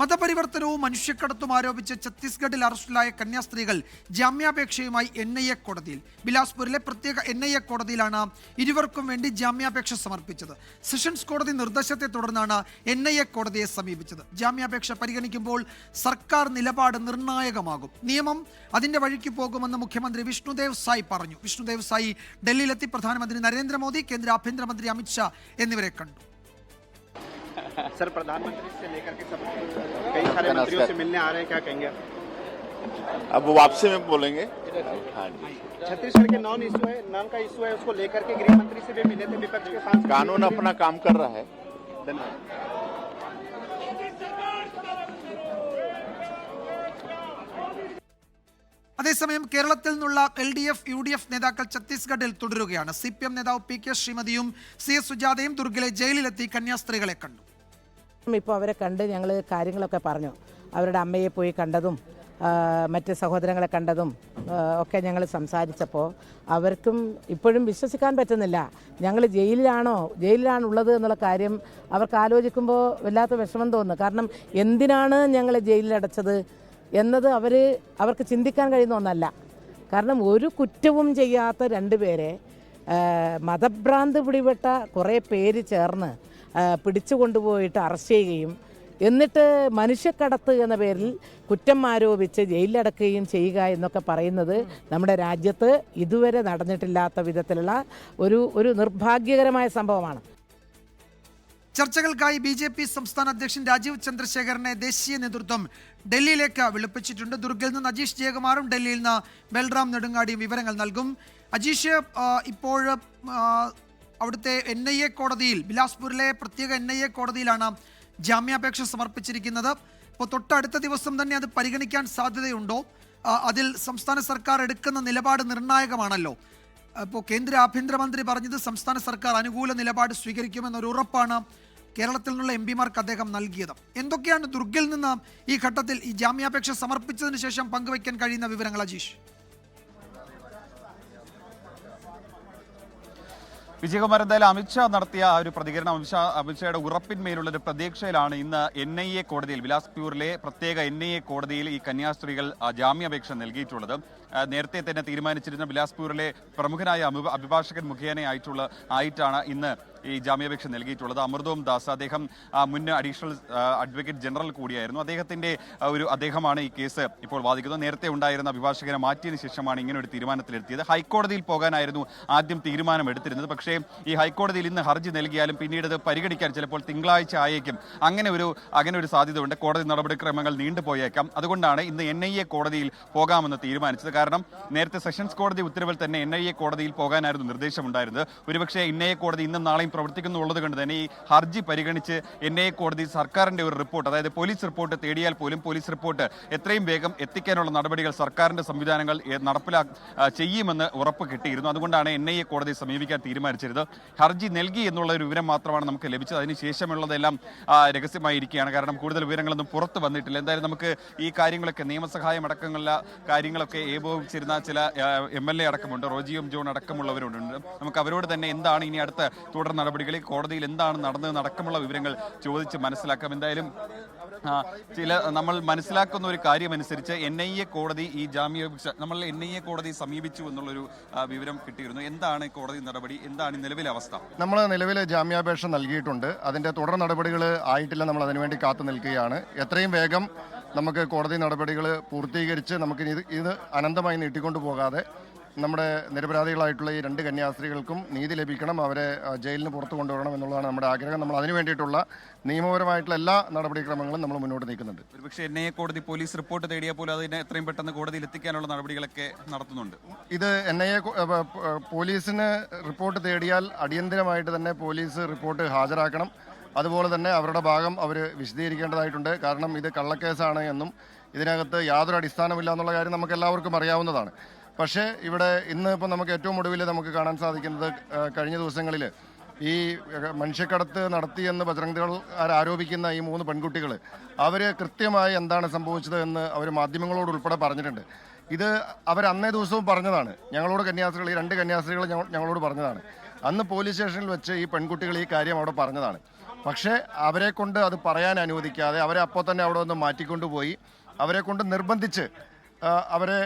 മതപരിവർത്തനവും മനുഷ്യക്കടത്തും ആരോപിച്ച് ഛത്തീസ്ഗഡിൽ അറസ്റ്റിലായ കന്യാസ്ത്രീകൾ ജാമ്യാപേക്ഷയുമായി എൻ ഐ എ കോടതിയിൽ. ബിലാസ്പൂരിലെ പ്രത്യേക എൻ ഐ എ കോടതിയിലാണ് ഇരുവർക്കും വേണ്ടി ജാമ്യാപേക്ഷ സമർപ്പിച്ചത്. സെഷൻസ് കോടതി നിർദ്ദേശത്തെ തുടർന്നാണ് എൻ ഐ എ കോടതിയെ സമീപിച്ചത്. ജാമ്യാപേക്ഷ പരിഗണിക്കുമ്പോൾ സർക്കാർ നിലപാട് നിർണായകമാകും. നിയമം അതിന്റെ വഴിക്ക് പോകുമെന്ന് മുഖ്യമന്ത്രി വിഷ്ണുദേവ് സായി പറഞ്ഞു. വിഷ്ണുദേവ് സായി ഡൽഹിയിലെത്തി പ്രധാനമന്ത്രി നരേന്ദ്രമോദി കേന്ദ്ര ആഭ്യന്തരമന്ത്രി അമിത്ഷാ എന്നിവരെ കണ്ടു. सर प्रधानमंत्री से लेकर के सब कई सारे मंत्रियों से मिलने आ रहे हैं क्या कहेंगे? अब वो वापसी में बोलेंगे? हाँ जी। छत्तीसगढ़ के नॉन इशू है नॉन का इशू है उसको लेकर के गृह मंत्री से भी मिले थे विपक्ष के साथ कानून अपना काम कर रहा है। धन्यवाद। അതേസമയം കേരളത്തിൽ നിന്നുള്ള L D F U D F നേതാക്കൾ ഛത്തീസ്ഗഡിൽ തുടരുകയാണ്. സി പി എം നേതാവ് പി കെ ശ്രീമതിയും സി എസ് സുജാതയും ദുർഗിലെ ജയിലിലെത്തി കന്യാസ്ത്രീകളെ കണ്ടു. ഇപ്പോൾ അവരെ കണ്ട് ഞങ്ങൾ കാര്യങ്ങളൊക്കെ പറഞ്ഞു. അവരുടെ അമ്മയെ പോയി കണ്ടതും മറ്റ് സഹോദരങ്ങളെ കണ്ടതും ഒക്കെ ഞങ്ങൾ സംസാരിച്ചപ്പോൾ അവർക്കും ഇപ്പോഴും വിശ്വസിക്കാൻ പറ്റുന്നില്ല. ഞങ്ങൾ ജയിലിലാണോ ജയിലിലാണുള്ളത് എന്നുള്ള കാര്യം അവർക്ക് ആലോചിക്കുമ്പോൾ വല്ലാത്ത വിഷമം തോന്നുന്നു കാരണം എന്തിനാണ് ഞങ്ങളെ ജയിലിലടച്ചത്? എന്നത് അവർ അവർക്ക് ചിന്തിക്കാൻ കഴിയുന്ന ഒന്നല്ല. കാരണം ഒരു കുറ്റവും ചെയ്യാത്ത രണ്ട് പേരെ മതഭ്രാന്ത് പിടിപെട്ട കുറേ പേര് ചേർന്ന് പിടിച്ചു കൊണ്ടുപോയിട്ട് അറസ്റ്റ് ചെയ്യുകയും എന്നിട്ട് മനുഷ്യക്കടത്ത് എന്ന പേരിൽ കുറ്റം ആരോപിച്ച് ജയിലിലടക്കുകയും ചെയ്യുക എന്നൊക്കെ പറയുന്നത് നമ്മുടെ രാജ്യത്ത് ഇതുവരെ നടന്നിട്ടില്ലാത്ത വിധത്തിലുള്ള ഒരു ഒരു നിർഭാഗ്യകരമായ സംഭവമാണ്. ചർച്ചകൾക്കായി ബി ജെ പി സംസ്ഥാന അധ്യക്ഷൻ രാജീവ് ചന്ദ്രശേഖരനെ ദേശീയ നേതൃത്വം ഡൽഹിയിലേക്ക് വിളിപ്പിച്ചിട്ടുണ്ട്. ദുർഗിൽ നിന്ന് അജീഷ് ജയകുമാറും ഡൽഹിയിൽ നിന്ന് ബൽറാം നെടുങ്ങാടിയും വിവരങ്ങൾ നൽകും. അജീഷ് ഇപ്പോൾ അവിടുത്തെ എൻ ഐ എ കോടതിയിൽ ബിലാസ്പൂരിലെ പ്രത്യേക എൻ ഐ എ കോടതിയിലാണ് ജാമ്യാപേക്ഷ സമർപ്പിച്ചിരിക്കുന്നത്. അപ്പോൾ തൊട്ടടുത്ത ദിവസം തന്നെ അത് പരിഗണിക്കാൻ സാധ്യതയുണ്ടോ? അതിൽ സംസ്ഥാന സർക്കാർ എടുക്കുന്ന നിലപാട് നിർണായകമാണല്ലോ. അപ്പോൾ കേന്ദ്ര ആഭ്യന്തരമന്ത്രി പറഞ്ഞത് സംസ്ഥാന സർക്കാർ അനുകൂല നിലപാട് സ്വീകരിക്കുമെന്നൊരു ഉറപ്പാണ്. കേരളത്തിൽ നിന്നുള്ള എം പിമാർക്ക് അദ്ദേഹം നൽകിയത്. എന്തൊക്കെയാണ് ദുർഗിൽ നിന്ന് ഈ ഘട്ടത്തിൽ ഈ ജാമ്യാപേക്ഷ സമർപ്പിച്ചതിന് ശേഷം പങ്കുവയ്ക്കാൻ കഴിയുന്ന വിവരങ്ങൾ അജീഷ്? വിജയകുമാർ എന്തായാലും അമിത്ഷാ നടത്തിയ ആ ഒരു പ്രതികരണം അമിത്ഷാ അമിത്ഷായുടെ ഉറപ്പിന്മേലുള്ള ഒരു പ്രതീക്ഷയിലാണ് ഇന്ന് എൻ ഐ എ കോടതിയിൽ ബിലാസ്പൂരിലെ പ്രത്യേക എൻ ഐ എ കോടതിയിൽ ഈ കന്യാസ്ത്രീകൾ ജാമ്യാപേക്ഷ നൽകിയിട്ടുള്ളത്. നേരത്തെ തന്നെ തീരുമാനിച്ചിരുന്ന ബിലാസ്പൂരിലെ പ്രമുഖനായ അഭിഭ- അഭിഭാഷകൻ മുഖേനയായിട്ടുള്ള ആയിട്ടാണ് ഇന്ന് ഈ ജാമ്യാപേക്ഷ നൽകിയിട്ടുള്ളത്. അമൃതവും ദാസ് അദ്ദേഹം മുൻ അഡീഷണൽ അഡ്വക്കേറ്റ് ജനറൽ കൂടിയായിരുന്നു. അദ്ദേഹത്തിന്റെ ഒരു അദ്ദേഹമാണ് ഈ കേസ് ഇപ്പോൾ വാദിക്കുന്നത്. നേരത്തെ ഉണ്ടായിരുന്ന അഭിഭാഷകനെ മാറ്റിയതിനു ശേഷമാണ് ഇങ്ങനെ ഒരു തീരുമാനത്തിലെത്തിയത്. ഹൈക്കോടതിയിൽ പോകാനായിരുന്നു ആദ്യം തീരുമാനം എടുത്തിരുന്നത് പക്ഷേ ഈ ഹൈക്കോടതിയിൽ ഇന്ന് ഹർജി നൽകിയാലും പിന്നീട് ഇത് പരിഗണിക്കാൻ ചിലപ്പോൾ തിങ്കളാഴ്ച ആയേക്കും. അങ്ങനെ ഒരു അങ്ങനെ ഒരു സാധ്യത ഉണ്ട് കോടതി നടപടിക്രമങ്ങൾ നീണ്ടുപോയേക്കാം അതുകൊണ്ടാണ് ഇന്ന് എൻ ഐ എ കോടതിയിൽ പോകാമെന്ന് തീരുമാനിച്ചത്. കാരണം നേരത്തെ സെഷൻസ് കോടതി ഉത്തരവിൽ തന്നെ എൻ ഐ എ കോടതിയിൽ പോകാനായിരുന്നു നിർദ്ദേശമുണ്ടായിരുന്നത്. ഒരുപക്ഷെ എൻ ഐ എ കോടതി ഇന്നും നാളെയും പ്രവർത്തിക്കുന്നുള്ളത് കൊണ്ട് തന്നെ ഈ ഹർജി പരിഗണിച്ച് എൻ ഐ കോടതി സർക്കാരിന്റെ ഒരു റിപ്പോർട്ട് അതായത് പോലീസ് റിപ്പോർട്ട് തേടിയാൽ പോലും പോലീസ് റിപ്പോർട്ട് എത്രയും വേഗം എത്തിക്കാനുള്ള നടപടികൾ സർക്കാരിന്റെ സംവിധാനങ്ങൾ നടപ്പിലാ ചെയ്യുമെന്ന് ഉറപ്പ് കിട്ടിയിരുന്നു. അതുകൊണ്ടാണ് എൻ ഐ എ കോടതി സമീപിക്കാൻ തീരുമാനിച്ചിരുന്നത്. ഹർജി നൽകി എന്നുള്ള ഒരു വിവരം മാത്രമാണ് നമുക്ക് ലഭിച്ചത്. അതിനുശേഷമുള്ളതെല്ലാം രഹസ്യമായിരിക്കുകയാണ്. കാരണം കൂടുതൽ വിവരങ്ങളൊന്നും പുറത്ത് വന്നിട്ടില്ല. എന്തായാലും നമുക്ക് ഈ കാര്യങ്ങളൊക്കെ നിയമസഹായം അടക്കമുള്ള കാര്യങ്ങളൊക്കെ ഏകോപിച്ചിരുന്ന ചില എം എൽ എ അടക്കമുണ്ട്. റോജിയും ജോൺ അടക്കമുള്ളവരുണ്ട്. നമുക്ക് അവരോട് തന്നെ എന്താണ് ഇനി അടുത്ത തുടർ നടപടികളിൽ കോടതിയിൽ എന്താണ് നടന്നത് അടക്കമുള്ള വിവരങ്ങൾ ചോദിച്ച് മനസ്സിലാക്കാം. എന്തായാലും ചില നമ്മൾ മനസ്സിലാക്കുന്ന ഒരു കാര്യമനുസരിച്ച് എൻ ഐ എ കോടതി ഈ ജാമ്യാപേക്ഷ നമ്മൾ എൻ ഐ എ കോടതി സമീപിച്ചു എന്നുള്ളൊരു വിവരം കിട്ടിയിരുന്നു. എന്താണ് കോടതി നടപടി? എന്താണ് നിലവിലെ അവസ്ഥ? നമ്മൾ നിലവിലെ ജാമ്യാപേക്ഷ നൽകിയിട്ടുണ്ട്. അതിന്റെ തുടർ നടപടികൾ ആയിട്ടില്ല. നമ്മൾ അതിനുവേണ്ടി കാത്തു നിൽക്കുകയാണ്. എത്രയും വേഗം നമുക്ക് കോടതി നടപടികൾ പൂർത്തീകരിച്ച് നമുക്ക് ഇത് ഇത് അനന്തമായി നീട്ടിക്കൊണ്ടു പോകാതെ നമ്മുടെ നിരപരാധികളായിട്ടുള്ള ഈ രണ്ട് കന്യാസ്ത്രീകൾക്കും നീതി ലഭിക്കണം. അവരെ ജയിലിന് പുറത്ത് കൊണ്ടുവരണം എന്നുള്ളതാണ് നമ്മുടെ ആഗ്രഹം. നമ്മൾ അതിനു വേണ്ടിയിട്ടുള്ള നിയമപരമായിട്ടുള്ള എല്ലാ നടപടിക്രമങ്ങളും നമ്മൾ മുന്നോട്ട് നീക്കുന്നുണ്ട്. ഒരുപക്ഷെ എൻ ഐ കോടതി പോലീസ് റിപ്പോർട്ട് തേടിയാൽ പോലും അതിനെ എത്രയും പെട്ടെന്ന് കോടതിയിൽ എത്തിക്കാനുള്ള നടപടികളൊക്കെ നടത്തുന്നുണ്ട്. ഇത് എൻ ഐ എ പോലീസിന് റിപ്പോർട്ട് തേടിയാൽ അടിയന്തരമായിട്ട് തന്നെ പോലീസ് റിപ്പോർട്ട് ഹാജരാക്കണം. അതുപോലെ തന്നെ അവരുടെ ഭാഗം അവർ വിശദീകരിക്കേണ്ടതായിട്ടുണ്ട്. കാരണം ഇത് കള്ളക്കേസാണ് എന്നും ഇതിനകത്ത് യാതൊരു അടിസ്ഥാനമില്ല എന്നുള്ള കാര്യം നമുക്ക് എല്ലാവർക്കും അറിയാവുന്നതാണ്. പക്ഷേ ഇവിടെ ഇന്ന് ഇപ്പം നമുക്ക് ഏറ്റവും ഒടുവിൽ നമുക്ക് കാണാൻ സാധിക്കുന്നത് കഴിഞ്ഞ ദിവസങ്ങളിൽ ഈ മനുഷ്യക്കടത്ത് നടത്തിയെന്ന് ബജറംഗ് ആരോപിക്കുന്ന ഈ മൂന്ന് പെൺകുട്ടികൾ അവർ കൃത്യമായി എന്താണ് സംഭവിച്ചത് എന്ന് അവർ മാധ്യമങ്ങളോട് ഉൾപ്പെടെ പറഞ്ഞിട്ടുണ്ട്. ഇത് അവർ അന്നേ ദിവസവും പറഞ്ഞതാണ്. ഞങ്ങളോട് കന്യാസ്ത്രീകൾ ഈ രണ്ട് കന്യാസ്ത്രീകൾ ഞങ്ങളോട് പറഞ്ഞതാണ്. അന്ന് പോലീസ് സ്റ്റേഷനിൽ വെച്ച് ഈ പെൺകുട്ടികൾ ഈ കാര്യം അവിടെ പറഞ്ഞതാണ്. പക്ഷേ അവരെ കൊണ്ട് അത് പറയാൻ അനുവദിക്കാതെ അവരെ അപ്പോൾ തന്നെ അവിടെ നിന്ന് മാറ്റിക്കൊണ്ടുപോയി. അവരെ കൊണ്ട് നിർബന്ധിച്ച് അവരെ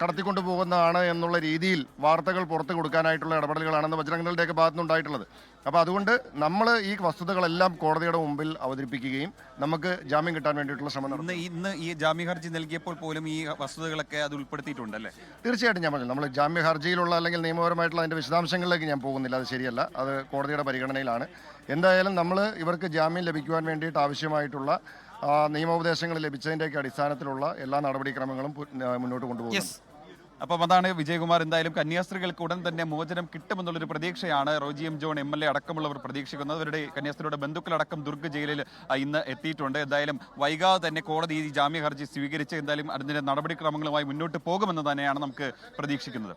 കടത്തിക്കൊണ്ടു പോകുന്നതാണ് എന്നുള്ള രീതിയിൽ വാർത്തകൾ പുറത്തു കൊടുക്കാനായിട്ടുള്ള ഇടപെടലുകളാണെന്ന് ബജരംഗങ്ങളുടെയൊക്കെ ഭാഗത്തുനിന്നുണ്ടായിട്ടുള്ളത്. അപ്പോൾ അതുകൊണ്ട് നമ്മൾ ഈ വസ്തുതകളെല്ലാം കോടതിയുടെ മുമ്പിൽ അവതരിപ്പിക്കുകയും നമുക്ക് ജാമ്യം കിട്ടാൻ വേണ്ടിയിട്ടുള്ള ശ്രമം നടത്തും. ഇന്ന് ഈ ജാമ്യ ഹർജി നൽകിയപ്പോൾ പോലും ഈ വസ്തുതകളൊക്കെ അത് ഉൾപ്പെടുത്തിയിട്ടുണ്ടല്ലേ? തീർച്ചയായിട്ടും ഞാൻ പറഞ്ഞു നമ്മൾ ജാമ്യ ഹർജിയിലുള്ള അല്ലെങ്കിൽ നിയമപരമായിട്ടുള്ള അതിന്റെ വിശദാംശങ്ങളിലേക്ക് ഞാൻ പോകുന്നില്ല അത് ശരിയല്ല അത് കോടതിയുടെ പരിഗണനയിലാണ്. എന്തായാലും നമ്മൾ ഇവർക്ക് ജാമ്യം ലഭിക്കുവാൻ വേണ്ടിയിട്ട് ആവശ്യമായിട്ടുള്ള നിയമോപദേശങ്ങൾ ലഭിച്ചതിന്റെയൊക്കെ അടിസ്ഥാനത്തിലുള്ള എല്ലാ നടപടിക്രമങ്ങളും മുന്നോട്ട് കൊണ്ടുപോകും അപ്പം അതാണ് വിജയകുമാർ എന്തായാലും കന്യാസ്ത്രീകൾക്ക് ഉടൻ തന്നെ മോചനം കിട്ടുമെന്നുള്ളൊരു പ്രതീക്ഷയാണ് Roji M John M L A അടക്കമുള്ളവർ പ്രതീക്ഷിക്കുന്നത്. അവരുടെ കന്യാസ്ത്രീയുടെ ബന്ധുക്കളടക്കം ദുർഗ് ജയിലിൽ ഇന്ന് എത്തിയിട്ടുണ്ട്. എന്തായാലും വൈകാതെ തന്നെ കോടതി ഈ ജാമ്യ ഹർജി സ്വീകരിച്ച് എന്തായാലും അതിന്റെ നടപടിക്രമങ്ങളുമായി മുന്നോട്ട് പോകുമെന്ന് തന്നെയാണ് നമുക്ക് പ്രതീക്ഷിക്കുന്നത്.